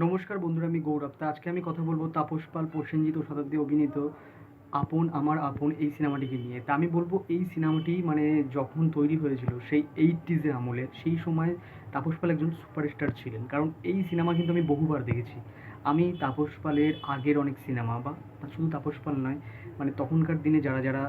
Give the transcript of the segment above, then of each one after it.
নমস্কার বন্ধুরা, আমি গৌরব। তা আজকে আমি কথা বলব তাপস পাল, প্রসেনজিৎ ও শতাব্দী অভিনীত আপন, আমার আপন এই সিনেমাটিকে নিয়ে। তা আমি বলব এই সিনেমাটি মানে যখন তৈরি হয়েছিল সেই এইটিজের আমলে, সেই সময় তাপস পাল একজন সুপারস্টার ছিলেন। কারণ এই সিনেমা কিন্তু আমি বহুবার দেখেছি। আমি তাপস পালের আগের অনেক সিনেমা বা শুধু তাপস পাল নয় মানে তখনকার দিনে যারা যারা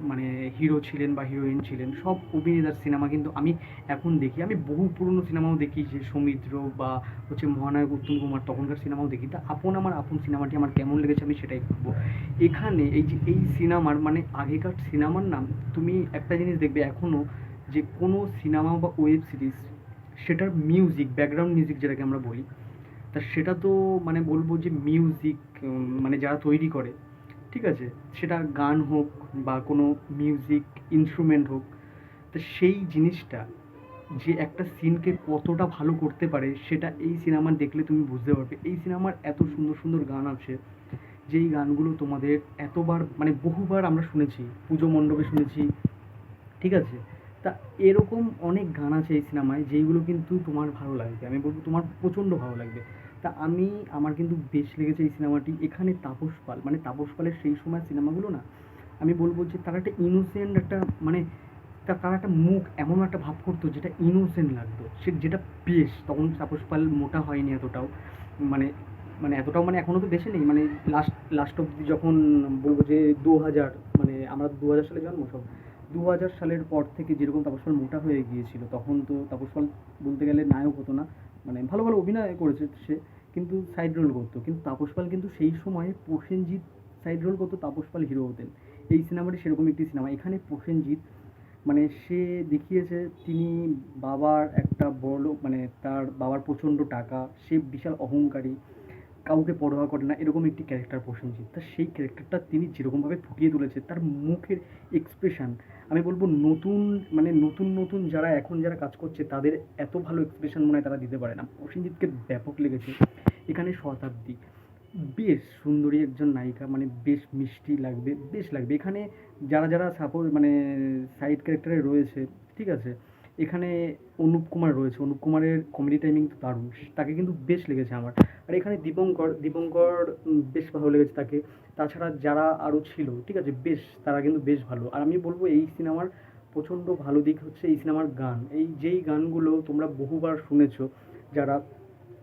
মানে হিরো ছিলেন বা হিরোইন ছিলেন, সব অভিনেতার সিনেমা কিন্তু আমি এখন দেখি। আমি বহু পুরনো সিনেমাও দেখি, যে সৌমিত্র বা হচ্ছে মহানায়ক উত্তম কুমার, তখনকার সিনেমাও দেখি। তা আপন আমার, আপন সিনেমাটি আমার কেমন লেগেছে আমি সেটাই বলব। এখানে এই যে, এই সিনেমার মানে আগেকার সিনেমার নাম, তুমি একটা জিনিস দেখবে এখনও যে কোনো সিনেমা বা ওয়েব সিরিজ সেটার মিউজিক ব্যাকগ্রাউন্ড মিউজিক যেটাকে আমরা বলি তা সেটা তো মানে বলব যে মিউজিক মানে যারা তৈরি করে, ঠিক আছে? সেটা গান হোক বা কোনো মিউজিক ইনস্ট্রুমেন্ট হোক, তো সেই জিনিসটা যে একটা সিনকে কতটা ভালো করতে পারে, সেটা এই সিনেমা দেখলে তুমি বুঝতে পারবে। এই সিনেমার এত সুন্দর সুন্দর গান আছে, যেই গানগুলো তোমাদের এতবার মানে বহুবার আমরা শুনেছি, পুজো মণ্ডপে শুনেছি, ঠিক আছে? তা এরকম অনেক গান আছে এই সিনেমায় যেইগুলো কিন্তু তোমার ভালো লাগবে। আমি বলব তোমার প্রচণ্ড ভালো লাগবে। তা আমি, আমার কিন্তু বেশ লেগেছে এই সিনেমাটি। এখানে তাপস পাল মানে তাপস পালের সেই সময় সিনেমাগুলো না, আমি বলব যে তারা একটা ইনোসেন্ট একটা মানে তা তারা একটা মুখ এমন একটা ভাব করতো যেটা ইনোসেন্ট লাগতো। সে যেটা বেশ, তখন তাপস পাল মোটা হয়নি এতটাও। মানে মানে এতটাও মানে এখনও তো বেশি নেই। মানে লাস্ট লাস্ট অব্দি যখন বলব যে দু হাজার মানে আমরা দু হাজার সালে জন্ম সব দু হাজার সালের পর থেকে যেরকম তাপস পাল মোটা হয়ে গিয়েছিল, তখন তো তাপস পাল বলতে গেলে নায়ক হতো না। মানে ভালো ভালো অভিনয় করেছে সে, কিন্তু সাইড রোল করতো। কিন্তু তাপস পাল কিন্তু সেই সময়ে প্রসেনজিৎ সাইড রোল করতো তাপস পাল হিরো হতেন। এই সিনেমাটি সেরকম একটি সিনেমা। এখানে প্রসেনজিৎ মানে সে দেখিয়েছে তিনি বাবার একটা বড় মানে তার বাবার প্রচণ্ড টাকা, সে বিশাল অহংকারী। কাউকে পরোয়া করে না, এরকম একটি ক্যারেক্টার প্রসেনজিৎ। তা সেই ক্যারেক্টারটা তিনি যেরকমভাবে ফুটিয়ে তুলেছে, তার মুখের এক্সপ্রেশন আমি বলব নতুন মানে নতুন নতুন যারা এখন যারা কাজ করছে, তাদের এত ভালো এক্সপ্রেশন মনে হয় তারা দিতে পারে না। প্রসেনজিৎকে ব্যাপক লেগেছে। এখানে শতাব্দী। বেশ সুন্দরী একজন নায়িকা মানে বেশ মিষ্টি লাগবে, বেশ লাগবে। এখানে যারা যারা সাপোজ মানে সাইড ক্যারেক্টারে রয়েছে, ঠিক আছে? এখানে অনুপ কুমার রয়েছে। অনুপ কুমারের কমেডি টাইমিং তো দারুণ। তাকে কিন্তু বেশ লেগেছে আমার। আর এখানে দীপঙ্কর দীপঙ্কর বেশ ভালো লেগেছে তাকে। তাছাড়া যারা আরও ছিল, ঠিক আছে, বেশ, তারা কিন্তু বেশ ভালো। আর আমি বলব এই সিনেমার প্রচণ্ড ভালো দিক হচ্ছে এই সিনেমার গান। এই যেই গানগুলো তোমরা বহুবার শুনেছো, যারা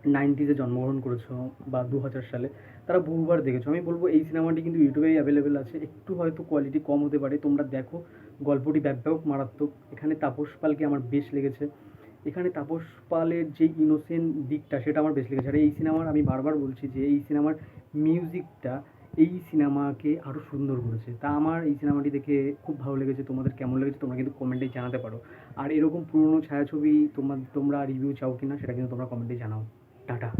নাইনটিজে জন্মগ্রহণ করেছ বা দু হাজার সালে, তারা বহুবার দেখেছ। আমি বলব এই সিনেমাটি কিন্তু ইউটিউবেই অ্যাভেলেবেল আছে। একটু হয়তো কোয়ালিটি কম হতে পারে। তোমরা দেখো, গল্পটি ব্যাপক, মারাত্মক। এখানে তাপস পালকে আমার বেশ লেগেছে। এখানে তাপস পালের যে ইনোসেন্ট দিকটা, সেটা আমার বেশ লেগেছে। আর এই সিনেমার আমি বারবার বলছি যে, এই সিনেমার মিউজিকটা এই সিনেমাকে আরও সুন্দর করেছে। তা আমার এই সিনেমাটি দেখে খুব ভালো লেগেছে। তোমাদের কেমন লেগেছে, তোমরা কিন্তু কমেন্টে জানাতে পারো। আর এরকম পুরনো ছায়াছবি তোমার, তোমরা রিভিউ চাও কিনা, সেটা কিন্তু তোমরা কমেন্টে জানাও। 等等。